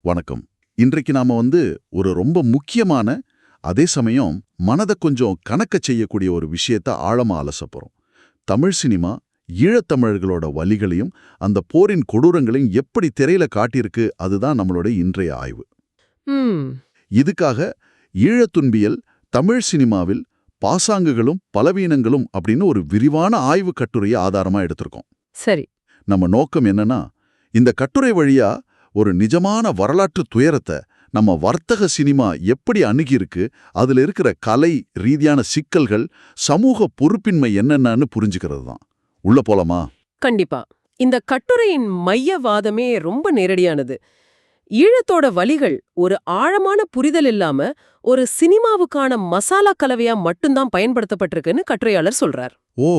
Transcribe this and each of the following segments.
வணக்கம். இன்றைக்கு நாம வந்து ஒரு ரொம்ப முக்கியமான அதே சமயம் மனதை கொஞ்சம் கணக்க செய்யக்கூடிய ஒரு விஷயத்த ஆழமா அலச போறோம். தமிழ் சினிமா ஈழத்தமிழர்களோட வலிகளையும் அந்த போரின் கொடூரங்களையும் எப்படி திரையில காட்டியிருக்கு அதுதான் நம்மளோட இன்றைய ஆய்வு. இதுக்காக ஈழத்துன்பியல் தமிழ் சினிமாவில் பாசாங்குகளும் பலவீனங்களும் அப்படின்னு ஒரு விரிவான ஆய்வு கட்டுரையை ஆதாரமா எடுத்திருக்கோம். சரி. நம்ம நோக்கம் என்னன்னா இந்த கட்டுரை வழியா ஒரு நிஜமான வரலாற்று துயரத்தை நம்ம வர்த்தக சினிமா எப்படி அணுகியிருக்கு அதுல இருக்கிற கலை ரீதியான சிக்கல்கள் சமூக பொறுப்பின்மை என்னென்னு புரிஞ்சுக்கிறது தான். உள்ள போலாமா? கண்டிப்பா. இந்த கட்டுரையின் மையவாதமே ரொம்ப நேரடியானது. ஈழத்தோட வலிகள் ஒரு ஆழமான புரிதல் இல்லாம ஒரு சினிமாவுக்கான மசாலா கலவையா மட்டும்தான் பயன்படுத்தப்பட்டிருக்குன்னு கட்டுரையாளர் சொல்றார். ஓ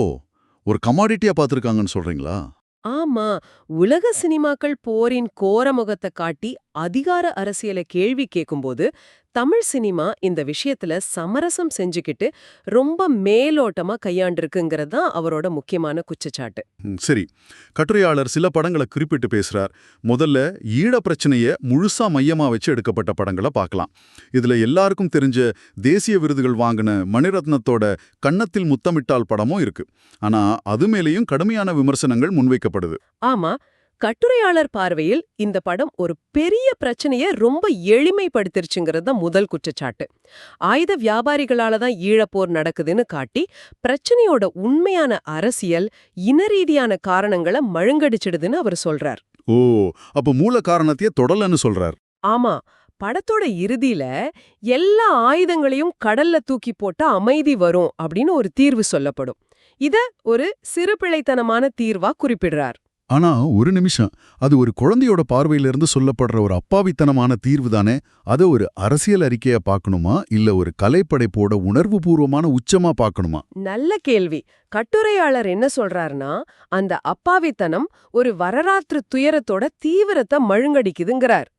ஒரு கமாடிட்டியா பார்த்திருக்காங்கன்னு சொல்றீங்களா? ஆமா உலக சினிமாக்கள் போரின் கோரமுகத்தை காட்டி அதிகார அரசியலை கேள்வி கேட்கும்போது தமிழ் சினிமா இந்த விஷயத்துல சமரசம் செஞ்சுக்கிட்டு ரொம்ப மேலோட்டமா கையாண்டிருக்குங்கிறது தான் அவரோட முக்கியமான குற்றச்சாட்டு. ம், சரி. கட்டுரையாளர் சில படங்களை குறிப்பிட்டு பேசுறார். முதல்ல ஈழ பிரச்சனைய முழுசா மையமா வச்சு எடுக்கப்பட்ட படங்களை பார்க்கலாம். இதுல எல்லாருக்கும் தெரிஞ்ச தேசிய விருதுகள் வாங்கின மணிரத்னத்தோட கன்னத்தில் முத்தமிட்டால் படமும் இருக்கு. ஆனா அது மேலேயும் கடுமையான விமர்சனங்கள் முன்வைக்கப்படுது. ஆமா. கட்டுரையாளர் பார்வையில் இந்த படம் ஒரு பெரிய பிரச்சனைய ரொம்ப எளிமைப்படுத்திருச்சுங்கிறது தான் முதல் குற்றச்சாட்டு. ஆயுத வியாபாரிகளால தான் ஈழப்போர் நடக்குதுன்னு காட்டி பிரச்சனையோட உண்மையான அரசியல் இனரீதியான காரணங்களை மழுங்கடிச்சிடுதுன்னு அவர் சொல்றார். ஓ அப்ப மூல காரணத்தையே தொடலன்னு சொல்றார். ஆமா படத்தோட இறுதியில எல்லா ஆயுதங்களையும் கடல்ல தூக்கி போட்டா அமைதி வரும் அப்படின்னு ஒரு தீர்வு சொல்லப்படும். இத ஒரு சிறுபிழைத்தனமான தீர்வா குறிப்பிடுறார். ஆனா ஒரு நிமிஷம். அது ஒரு குழந்தையோட பார்வையிலிருந்து சொல்லப்படுற ஒரு அப்பாவித்தனமான தீர்வு தானே அதை ஒரு அரசியல் அறிக்கையா பார்க்கணுமா? இல்ல ஒரு கலைப்படைப்போட உணர்வுபூர்வமான உச்சமா பார்க்கணுமா? நல்ல கேள்வி. கட்டுரையாளர் என்ன சொல்றாருன்னா அந்த அப்பாவித்தனம் ஒரு வரலாற்று துயரத்தோட தீவிரத்தை மழுங்கடிக்குதுங்கிறார்.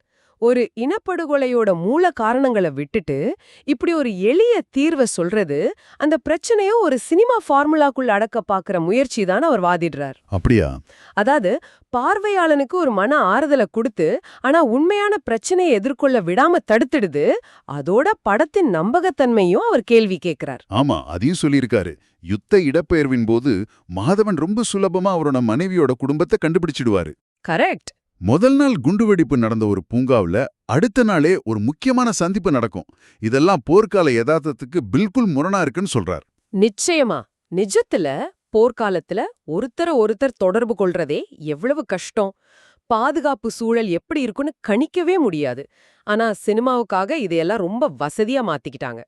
ஒரு இனப்படுகொலையோட மூல காரணங்களை விட்டுட்டு இப்படி ஒரு எளிய தீர்வை சொல்றது அந்த பிரச்சனைய ஒரு சினிமா ஃபார்முலாக்குள்ள அடக்க பாக்குற முயற்சி தான் அவர் வாதிடுறார். அப்படியா? அதாவது பார்வையாளனுக்கு ஒரு மன ஆறுதலை கொடுத்து ஆனா உண்மையான பிரச்சனையை எதிர்கொள்ள விடாம தடுத்துடுது அதோட படத்தின் நம்பகத்தன்மையும் அவர் கேள்வி கேட்கிறார் ஆமா அதையும் சொல்லியிருக்காரு. யுத்த இடப்பெயர்வின் போது மாதவன் ரொம்ப சுலபமா அவரோட மனைவியோட குடும்பத்தை கண்டுபிடிச்சிடுவாரு. கரெக்ட். முதல் நாள் குண்டுவெடிப்பு நடந்த ஒரு பூங்காவுல அடுத்த நாளே ஒரு முக்கியமான சந்திப்பு நடக்கும். இதெல்லாம் போர்க்கால யதார்த்தத்துக்கு பில்குல் முரணா இருக்குன்னு சொல்றார். நிச்சயமா. நிஜத்துல போர்க்காலத்துல ஒருத்தர ஒருத்தர் தொடர்பு கொள்றதே எவ்வளவு கஷ்டம். பாதுகாப்பு சூழல் எப்படி இருக்குன்னு கணிக்கவே முடியாது. ஆனா சினிமாவுக்காக இதையெல்லாம் ரொம்ப வசதியா மாத்திக்கிட்டாங்க.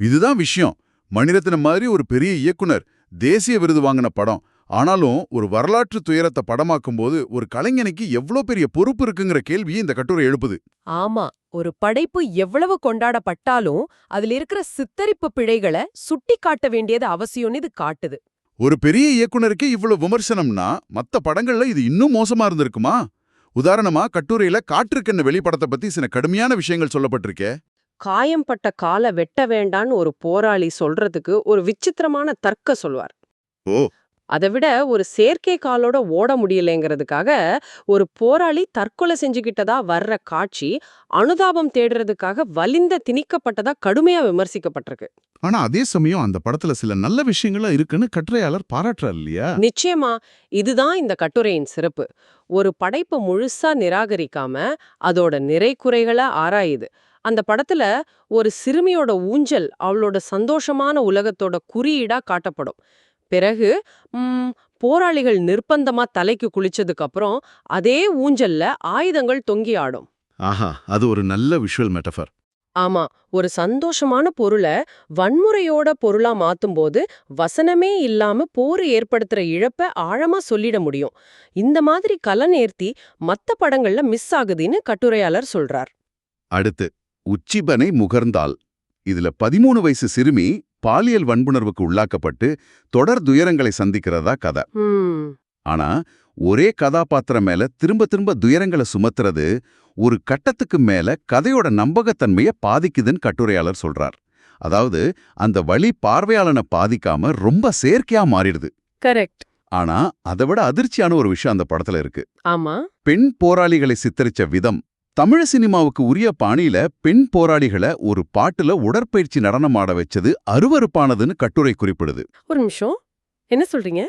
இதுதான் விஷயம். மணிரத்னம் மாதிரி ஒரு பெரிய இயக்குனர் தேசிய விருது வாங்கின படம். ஆனாலும் ஒரு வரலாற்று துயரத்தை படமாக்கும்போது ஒரு கலைஞனுக்கு எவ்வளோ பெரிய பொறுப்பு இருக்குங்கிற கேள்வியை இந்த கட்டுரை எழுப்புது. ஆமா ஒரு படைப்பு எவ்வளவு கொண்டாடப்பட்டாலும் அதுல இருக்கிற சித்தரிப்பு பிழைகளை சுட்டி காட்ட வேண்டியது அவசியம்னு இது காட்டுது. ஒரு பெரிய இயக்குனருக்கே இவ்வளவு விமர்சனம்னா மத்த படங்கள்ல இது இன்னும் மோசமா இருந்திருக்குமா? உதாரணமா கட்டுரையில காற்றுக்கண்ண வெளிப்படத்தை பத்தி சில கடுமையான விஷயங்கள் சொல்லப்பட்டிருக்கே. காயம்பட்ட காலை வெட்ட வேண்டான்னு ஒரு போராளி சொல்றதுக்கு ஒரு விசித்திரமான தர்க்க சொல்வார். ஓ. அதை விட ஒரு செயற்கை காலோட ஓட முடியலைங்கிறதுக்காக ஒரு போராளி தற்கொலை செஞ்சுக்கிட்டதா வர்ற காட்சி அனுதாபம் தேடுறதுக்காக வலிந்த திணிக்கப்பட்டதா கடுமையா விமர்சிக்கப்பட்டிருக்கு. ஆனா அதே சமயம் அந்த படத்துல சில நல்ல விஷயங்களும் இருக்குன்னு கட்டுரையாளர் பாராட்டுறார் இல்லையா? நிச்சயமா. இதுதான் இந்த கட்டுரையின் சிறப்பு. ஒரு படைப்பு முழுசா நிராகரிக்காம அதோட நிறை குறைகளை ஆராயுது. அந்த படத்துல ஒரு சிறுமியோட ஊஞ்சல் அவளோட சந்தோஷமான உலகத்தோட குறியீடா காட்டப்படும். பிறகு போராளிகள் நிர்பந்தமா தலைக்கு குளிச்சதுக்கு அப்புறம் அதே ஊஞ்சல்ல ஆயுதங்கள் தொங்கி ஆடும். ஆஹா அது ஒரு நல்ல விஷுவல் மெட்டஃபர். ஆமா ஒரு சந்தோஷமான பொருளை வன்முறையோட பொருளா மாத்தும்போது வசனமே இல்லாம போர் ஏற்படுத்துற இழப்ப ஆழமா சொல்லிட முடியும். இந்த மாதிரி கலநேர்த்தி மத்த படங்கள்ல மிஸ் ஆகுதுன்னு கட்டுரையாளர் சொல்றார். அடுத்து உச்சிபனை முகர்ந்தால். இதுல பதிமூணு வயசு சிறுமி பாலியல் வன்புணர்வுக்கு உள்ளாக்கப்பட்டு தொடர் துயரங்களை சந்திக்கிறதா கதை. ஆனா ஒரே கதாபாத்திரம் மேல திரும்ப திரும்ப துயரங்களை சுமத்துறது ஒரு கட்டத்துக்கு மேல கதையோட நம்பகத்தன்மைய பாதிக்குதுன்னு கட்டுரையாளர் சொல்றார். அதாவது அந்த வழி பார்வையாளனை பாதிக்காம ரொம்ப செயற்கையா மாறிடுது. கரெக்ட். ஆனா அதை விட அதிர்ச்சியான ஒரு விஷயம் அந்த படத்துல இருக்கு. ஆமா. பெண் போராளிகளை சித்தரிச்ச விதம் தமிழ் சினிமாவுக்கு உரிய பாணியில பெண் போராளிகளை ஒரு பாட்டுல உடற்பயிற்சி நடனம் ஆட வச்சது அருவருப்பானதுன்னு கட்டுரை குறிப்பிடுது. ஒரு நிமிஷம். என்ன சொல்றீங்க?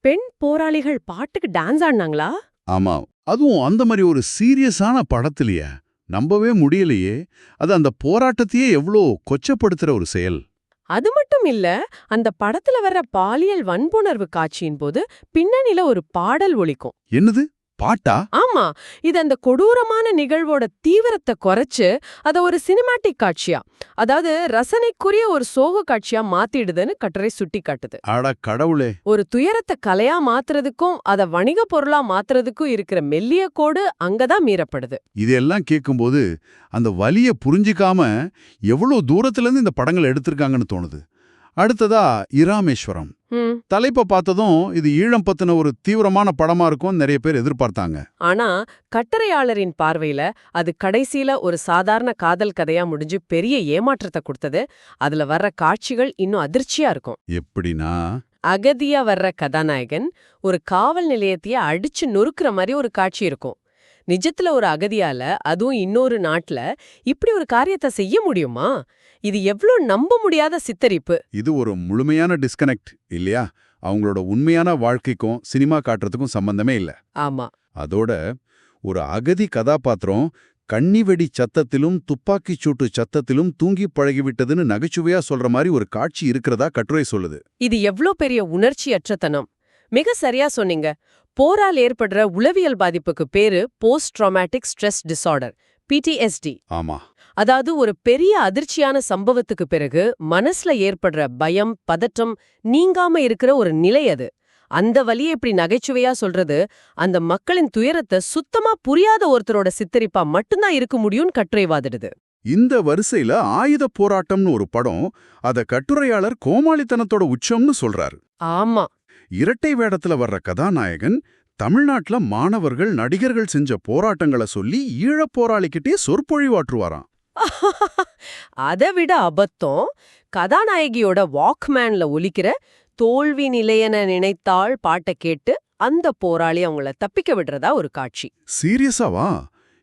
பெண் போராளிகள் பாட்டுக்கு டான்ஸ் ஆடினாங்களா? ஆமா. அதுவும் அந்த மாதிரி ஒரு சீரியஸான படத்திலேயே. நம்பவே முடியலையே. அது அந்த போராட்டத்தையே எவ்வளோ கொச்சப்படுத்துற ஒரு செயல். அது மட்டும் இல்ல அந்த படத்துல வர்ற பாலியல் வன்புணர்வு காட்சியின் போது பின்னணியில ஒரு பாடல் ஒலிக்கும். என்னது? பாட்டா? ஆமா. இது அந்த கொடூரமான நிகழ்வோட தீவிரத்தை குறைச்சு அத ஒரு சினிமாட்டிக் காட்சியா? அதாவது ரசனைக்குரிய ஒரு சோக காட்சியா மாத்திடுதுன்னு கட்டுரை சுட்டி காட்டுது கடவுளே. ஒரு துயரத்தை கலையா மாத்துறதுக்கும் அத வணிக பொருளா மாத்துறதுக்கும் இருக்கிற மெல்லிய கோடு அங்கதான் மீறப்படுது. இதெல்லாம் கேட்கும்போது அந்த வலிய புரிஞ்சிக்காம எவ்வளோ தூரத்துலேருந்து இந்த படங்கள் எடுத்திருக்காங்கன்னு தோணுது. அடுத்ததா இராமேஸ்வரம். தலைப்பை பார்த்ததும் இது ஈழம் பத்தின ஒரு தீவிரமான படமா இருக்கும்னு நிறைய பேர் எதிர்பார்த்தாங்க. ஆனா கட்டரையாளரின் பார்வையில அது கடைசியில ஒரு சாதாரண காதல் கதையா முடிஞ்சு பெரிய ஏமாற்றத்தை கொடுத்தது. அதுல வர்ற காட்சிகள் இன்னும் அதிர்ச்சியா இருக்கும். எப்படின்னா? அகதியா வர்ற கதாநாயகன் ஒரு காவல் நிலையத்தையே அடிச்சு நொறுக்குற மாதிரி ஒரு காட்சி இருக்கும். நிஜத்துல ஒரு அகதியால அதுவும் இன்னொரு நாட்டுல இப்படி ஒரு காரியத்தை செய்ய முடியுமா? இது எவ்ளோ நம்ப முடியாத சித்தரிப்பு. இது ஒரு முழுமையான டிஸ்கனெக்ட் இல்லையா? அவங்களோட உண்மையான வாழ்க்கைக்கும் சினிமா காட்டுறதுக்கும் சம்பந்தமே இல்ல. ஆமா. அதோட ஒரு அகதி கதாபாத்திரம் கன்னிவெடி சத்தத்திலும் துப்பாக்கிச் சூட்டு சத்தத்திலும் தூங்கி பழகிவிட்டதுன்னு நகைச்சுவையா சொல்ற மாதிரி ஒரு காட்சி இருக்கிறதா கட்டுரை சொல்லுது. இது எவ்ளோ பெரிய உணர்ச்சியற்றத்தனம் மிக சரியா சொன்னீங்க. போரால் ஏற்படுற உளவியல் பாதிப்புக்கு பேரு post traumatic stress disorder PTSD ஆமா. அதாவது ஒரு பெரிய அதிர்ச்சியான சம்பவத்துக்கு பிறகு மனசுல ஏற்படுற பயம் பதற்றம் நீங்காம இருக்கிற ஒரு நிலை அது. அந்த வலியை இப்படி நகைச்சுவையா சொல்றது அந்த மக்களின் துயரத்தை சுத்தமா புரியாத ஒருத்தரோட சித்தரிப்பா மட்டும்தான் இருக்க முடியும்னு கட்டுரை வாதிடுது இந்த வரிசையில ஆயுத போராட்டம்னு ஒரு படம் அத கட்டுரையாளர் கோமாளித்தனத்தோட உச்சம்னு சொல்றாரு. ஆமா. இரட்டை வேடத்துல வர்ற கதாநாயகன் தமிழ்நாட்டுல மாணவர்கள் நடிகர்கள் செஞ்ச போராட்டங்களை சொல்லி ஈழப் போராளிக்கிட்டே சொற்பொழிவாற்றுவாராம். அதை விட அபத்தம் கதாநாயகியோட வாக்மேன்ல ஒலிக்கிற தோல்வி நிலையென நினைத்தாள் பாட்டை கேட்டு அந்த போராளி அவங்கள தப்பிக்க விடுறதா ஒரு காட்சி. சீரியஸாவா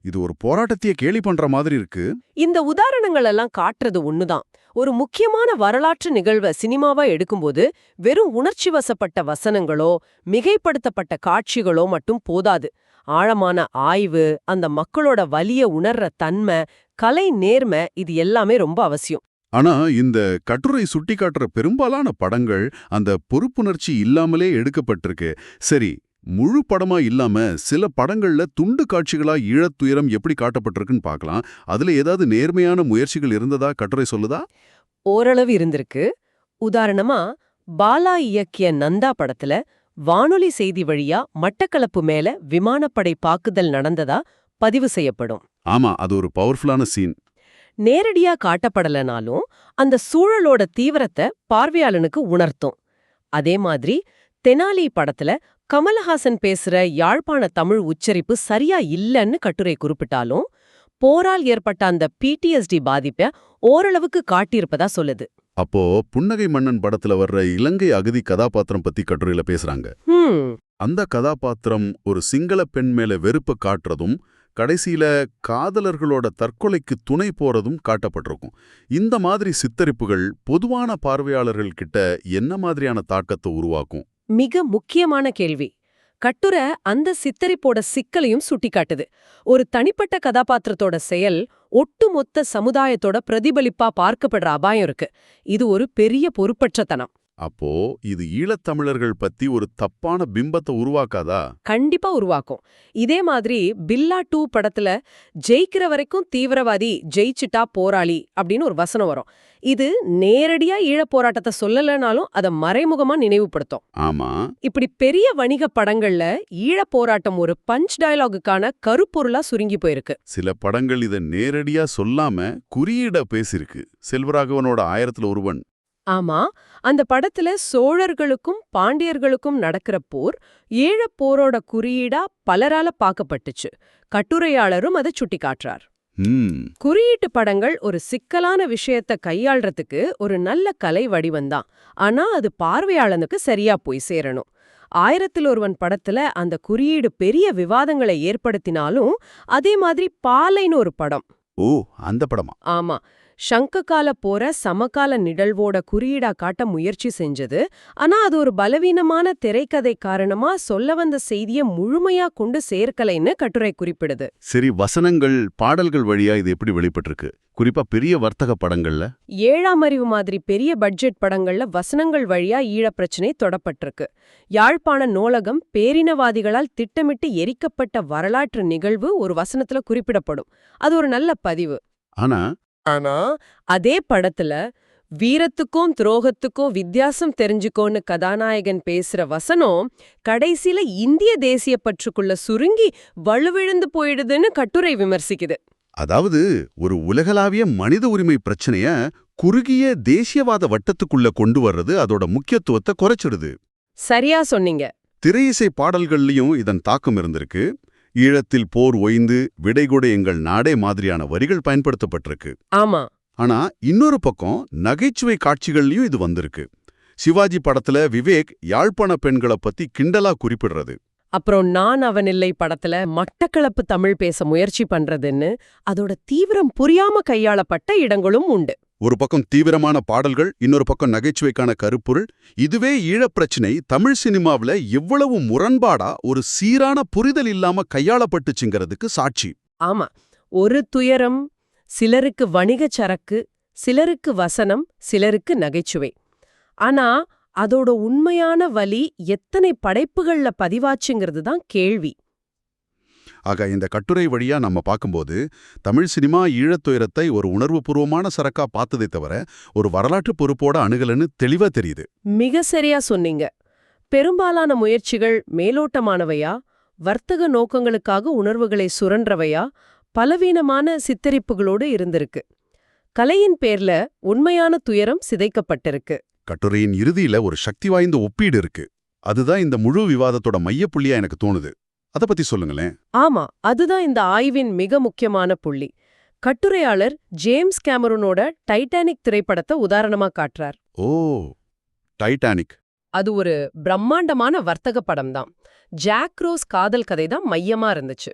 இது ஒரு போராட்டத்தையே கேலி பண்ற மாதிரி இருக்கு. இந்த உதாரணங்கள் எல்லாம் காட்டுறது ஒண்ணுதான். ஒரு முக்கியமான வரலாற்று நிகழ்வை சினிமாவா எடுக்கும்போது வெறும் உணர்ச்சி வசப்பட்ட வசனங்களோ மிகைப்படுத்தப்பட்ட காட்சிகளோ மட்டும் போதாது. ஆழமான ஆய்வு அந்த மக்களோட வலிய உணர்ற தன்மை கலை நேர்மை இது எல்லாமே ரொம்ப அவசியம். ஆனா இந்த கட்டுரை சுட்டிக்காட்டுற பெரும்பாலான படங்கள் அந்த பொறுப்புணர்ச்சி இல்லாமலே எடுக்கப்பட்டிருக்கு. சரி முழு படமா இல்லாம சில படங்கள்ல துண்டு காட்சிகளா ஈழத்துயரம் எப்படி காட்டப்பட்டிருக்குன்னு பார்க்கலாம். அதுல ஏதாவது நேர்மையான முயற்சிகள் இருந்ததா? கட்டுரை சொல்லுதா? ஓரளவு இருந்திருக்கு. உதாரணமா பாலா இயக்கிய நந்தா படத்துல வானொலி செய்தி வழியா மட்டக்களப்பு மேல விமானப்படை தாக்குதல் நடந்ததா பதிவு செய்யப்படும். ஆமா அது ஒரு பவர்ஃபுல்லான சீன் நேரடியா காட்டப்படலனாலும் அந்த சூழலோட தீவிரத்தை பார்வையாளனுக்கு உணர்த்தும். அதே மாதிரி தெனாலி படத்துல கமலஹாசன் பேசுற யாழ்ப்பாண தமிழ் உச்சரிப்பு சரியா இல்லன்னு கட்டுரை குறிப்பிட்டாலும் போரால் ஏற்பட்ட அந்த பிடிஎஸ்டி பாதிப்பை ஓரளவுக்கு காட்டியிருப்பதா சொல்லுது. அப்போ புன்னகை மன்னன் படத்துல வர்ற இலங்கை அகதி கதாபாத்திரம் பத்தி கட்டுரையில பேசுறாங்க. அந்த கதாபாத்திரம் ஒரு சிங்கள பெண் மேல வெறுப்ப காட்டுறதும் கடைசியில காதலர்களோட தற்கொலைக்கு துணை போறதும் காட்டப்பட்டிருக்கும். இந்த மாதிரி சித்தரிப்புகள் பொதுவான பார்வையாளர்கள் கிட்ட என்ன மாதிரியான தாக்கத்தை உருவாக்கும்? மிக முக்கியமான கேள்வி. கட்டுரை அந்த சித்தரிப்போட சிக்கலையும் சுட்டிக்காட்டுது. ஒரு தனிப்பட்ட கதாபாத்திரத்தோட செயல் ஒட்டுமொத்த சமுதாயத்தோட பிரதிபலிப்பா பார்க்கப்படுற அபாயம் இருக்கு. இது ஒரு பெரிய பொறுப்பற்றத்தனம் அப்போ இது ஈழத்தமிழர்கள் பத்தி ஒரு தப்பான பிம்பத்தை உருவாக்காதா? கண்டிப்பா உருவாக்கும். இதே மாதிரி பில்லா டூ படத்துல ஜெயிக்கிற வரைக்கும் தீவிரவாதி ஜெயிச்சிட்டா போராளி அப்படின்னு ஒரு வசனம் வரும். இது நேரடியா ஈழப் போராட்டத்தை சொல்லலைனாலும் அதை மறைமுகமா நினைவுபடுத்தும். ஆமா. இப்படி பெரிய வணிக படங்கள்ல ஈழப் போராட்டம் ஒரு பஞ்ச் டயலாகுக்கான கருப்பொருளா சுருங்கி போயிருக்கு. சில படங்கள் இத நேரடியா சொல்லாம குறியீட பேசிருக்கு செல்வராகவனோட ஆயிரத்துல ஒருவன். ஆமா அந்த படத்துல சோழர்களுக்கும் பாண்டியர்களுக்கும் நடக்கிற போர் ஈழப் போரோட குறியீடா பலரால பார்க்கப்பட்டுச்சு. கட்டுரையாளரும் அதை சுட்டிக்காட்டுறார். குறியீட்டு படங்கள் ஒரு சிக்கலான விஷயத்த கையாள்றதுக்கு ஒரு நல்ல கலை வடிவம்தான் ஆனா அது பார்வையாளனுக்கு சரியா போய் சேரணும். ஆயிரத்தில் ஒருவன் படத்துல அந்த குறியீடு பெரிய விவாதங்களை ஏற்படுத்தினாலும் அதே மாதிரி பாலைன்னு ஒரு படம். ஓ அந்த படமா? ஆமா. சங்ககால போற சமகால நிகழ்வோட குறியீடா காட்ட முயற்சி செஞ்சது. ஆனா அது ஒரு பலவீனமான திரைக்கதை காரணமா சொல்ல வந்த செய்திய முழுமையா கொண்டு சேர்க்கலைன்னு கட்டுரை குறிப்பிடுது. சரி வசனங்கள் பாடல்கள் வழியா இது எப்படி வெளிப்பட்டிருக்கு? குறிப்பா பெரிய வர்த்தக படங்கள்ல? ஏழாம் அறிவு மாதிரி பெரிய பட்ஜெட் படங்கள்ல வசனங்கள் வழியா ஈழப் பிரச்சினை தொடப்பட்டிருக்கு. யாழ்ப்பாண நூலகம் பேரினவாதிகளால் திட்டமிட்டு எரிக்கப்பட்ட வரலாற்று நிகழ்வு ஒரு வசனத்துல குறிப்பிடப்படும். அது ஒரு நல்ல பதிவு. ஆனா ஆனா அதே படத்துல வீரத்துக்கும் துரோகத்துக்கும் வித்தியாசம் தெரிஞ்சுக்கோன்னு கதாநாயகன் பேசுற வசனம் கடைசில இந்திய தேசிய பற்றுக்குள்ள சுருங்கி வலுவிழந்து போயிடுதுன்னு கட்டுரை விமர்சிக்குது. அதாவது ஒரு உலகளாவிய மனித உரிமை பிரச்சனைய குறுகிய தேசியவாத வட்டத்துக்குள்ள கொண்டு வர்றது அதோட முக்கியத்துவத்தை குறைச்சிடுது. சரியா சொன்னீங்க. திரையிசை பாடல்கள்லயும் இதன் தாக்கம் இருந்திருக்கு. ஈழத்தில் போர் ஒய்ந்து விடைகொடு எங்கள் நாடே மாதிரியான வரிகள் பயன்படுத்தப்பட்டிருக்கு. ஆமா. ஆனா இன்னொரு பக்கம் நகைச்சுவை காட்சிகள்லயும் இது வந்திருக்கு. சிவாஜி படத்துல விவேக் யாழ்ப்பாண பெண்களை பத்தி கிண்டலா குறிப்பிடுறது. அப்புறம் நான் அவனில்லை படத்துல மட்டக்களப்பு தமிழ் பேச முயற்சி பண்றதுன்னு அதோட தீவிரம் புரியாம கையாளப்பட்ட இடங்களும் உண்டு. ஒரு பக்கம் தீவிரமான பாடல்கள் இன்னொரு பக்கம் நகைச்சுவைக்கான கருப்பொருள். இதுவே ஈழப் பிரச்சினை தமிழ் சினிமாவுல எவ்வளவு முரண்பாடா ஒரு சீரான புரிதல் இல்லாம கையாளப்பட்டுச்சுங்கிறதுக்கு சாட்சி. ஆமா. ஒரு துயரம் சிலருக்கு வணிகச் சரக்கு சிலருக்கு வசனம் சிலருக்கு நகைச்சுவை. ஆனா அதோட உண்மையான வலி எத்தனை படைப்புகள்ல பதிவாச்சுங்கிறது தான் கேள்வி. ஆக இந்த கட்டுரை வழியா நம்ம பார்க்கும்போது தமிழ் சினிமா ஈழத் துயரத்தை ஒரு உணர்வுபூர்வமான சரக்கா பார்த்ததை தவிர ஒரு வரலாற்று பொறுப்போட அணுகலன்னு தெளிவா தெரியுது. மிக சரியா சொன்னீங்க. பெரும்பாலான முயற்சிகள் மேலோட்டமானவையா? வர்த்தக நோக்கங்களுக்காக உணர்வுகளை சுரன்றவையா பலவீனமான சித்தரிப்புகளோடு இருந்திருக்கு. கலையின் பேர்ல உண்மையான துயரம் சிதைக்கப்பட்டிருக்கு. கட்டுரையின் இறுதியில ஒரு சக்தி வாய்ந்த ஒப்பீடு இருக்கு. அதுதான் இந்த முழு விவாதத்தோட மையப்புள்ளியா எனக்கு தோணுது. அத பத்தி சொல்லுங்களேன். ஆமா அதுதான் இந்த ஆய்வின் மிக முக்கியமான புள்ளி. கட்டுரையாளர் ஜேம்ஸ் கேமரூனோட டைட்டானிக் திரைப்படத்தை உதாரணமா காட்டுறார் ஓ டைட்டானிக். அது ஒரு பிரம்மாண்டமான வர்த்தக படம் தான் ஜாக் ரோஸ் காதல் கதை தான் மையமா இருந்துச்சு.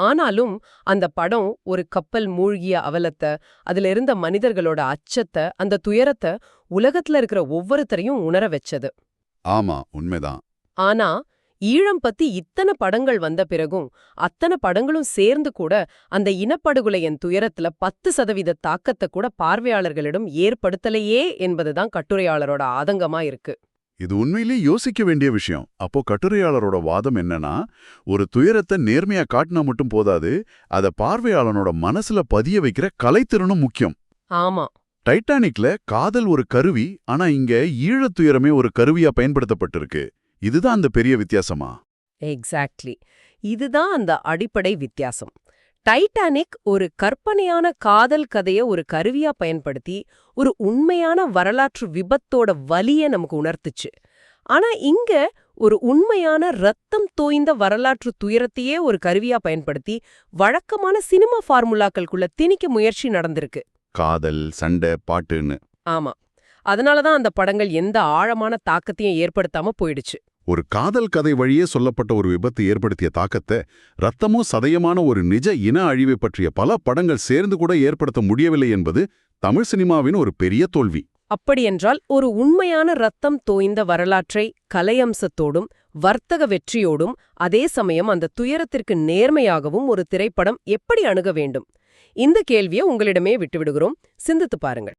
ஆனாலும் அந்த படம் ஒரு கப்பல் மூழ்கிய அவலத்தை அதுல இருந்த மனிதர்களோட அச்சத்தை அந்த துயரத்தை உலகத்துல இருக்கிற ஒவ்வொருத்தரையும் உணர வச்சது. ஆமா உண்மைதான். ஆனா ஈழம் பத்தி இத்தனை படங்கள் வந்த பிறகும் அத்தனை படங்களும் சேர்ந்து கூட அந்த இனப்படுகொலையின் துயரத்துல பத்து சதவீத தாக்கத்தை கூட பார்வையாளர்களிடம் ஏற்படுத்தலையே என்பதுதான் கட்டுரையாளரோட ஆதங்கமா இருக்கு. இது உண்மையிலேயே யோசிக்க வேண்டிய விஷயம். அப்போ கட்டுரையாளரோட வாதம் என்னன்னா ஒரு துயரத்தை நேர்மையா காட்டினா மட்டும் போதாது அத பார்வையாளனோட மனசுல பதிய வைக்கிற கலைத்திறனும் முக்கியம். ஆமா. டைட்டானிக்ல காதல் ஒரு கருவி ஆனா இங்க ஈழத் துயரமே ஒரு கருவியா பயன்படுத்தப்பட்டிருக்கு. இதுதான் அந்த பெரிய வித்தியாசமா? எக்ஸாக்ட்லி இதுதான் அந்த அடிப்படை வித்தியாசம். டைட்டானிக் ஒரு கற்பனையான காதல் கதைய ஒரு கருவியா பயன்படுத்தி ஒரு உண்மையான வரலாற்று விபத்தோட வலிய நமக்கு உணர்த்துச்சு. ஆனா இங்க ஒரு உண்மையான ரத்தம் தோய்ந்த வரலாற்று துயரத்தையே ஒரு கருவியா பயன்படுத்தி வழக்கமான சினிமா ஃபார்முலாக்களுக்குள்ள திணிக்க முயற்சி நடந்திருக்கு. காதல் சண்டை பாட்டுன்னு. ஆமா. அதனாலதான் அந்த படங்கள் எந்த ஆழமான தாக்கத்தையும் ஏற்படுத்தாம போயிடுச்சு. ஒரு காதல் கதை வழியே சொல்லப்பட்ட ஒரு விபத்து ஏற்படுத்திய தாக்கத்தை ரத்தமும் சதயமான ஒரு நிஜ இன அழிவை பற்றிய பல படங்கள் சேர்ந்து கூட ஏற்படுத்த முடியவில்லை என்பது தமிழ் சினிமாவின் ஒரு பெரிய தோல்வி. அப்படியென்றால் ஒரு உண்மையான ரத்தம் தோய்ந்த வரலாற்றை கலையம்சத்தோடும் வர்த்தக வெற்றியோடும் அதே சமயம் அந்த துயரத்திற்கு நேர்மையாகவும் ஒரு திரைப்படம் எப்படி அணுக வேண்டும்? இந்த கேள்வியை உங்களிடமே விட்டுவிடுகிறோம். சிந்தித்து பாருங்கள்.